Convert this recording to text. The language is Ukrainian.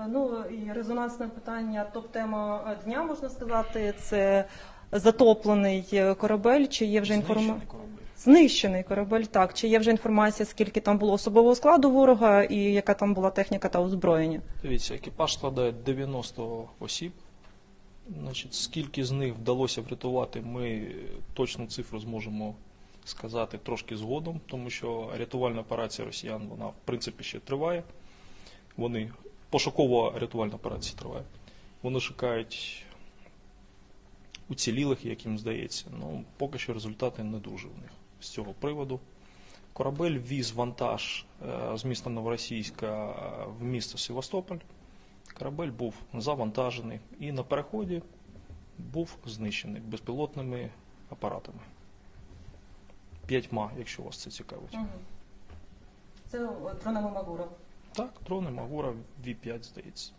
Е, Ну і резонансне питання, топ-тема е, дня можна сказати, це затоплений е, корабель. Чи є вже інформація? Знищений корабель, так. Чи є вже інформація, скільки там було особового складу ворога і яка там була техніка та озброєння? Дивіться, екіпаж складає 90 осіб. Значить, скільки з них вдалося врятувати, ми точну цифру зможемо сказати трошки згодом, тому що рятувальна операція росіян, вона в принципі ще триває. Вони пошукова рятувальна операція триває. Вони шукають уцілілих, як їм здається. Ну, поки що результати не дуже в них з цього приводу. Корабель віз вантаж е, з міста Новоросійська е, в місто Севастополь. Корабель був завантажений і на переході був знищений безпілотними апаратами. П'ятьма, якщо вас це цікавить. Це дронами Магура. Так, дрони Магура V5, здається.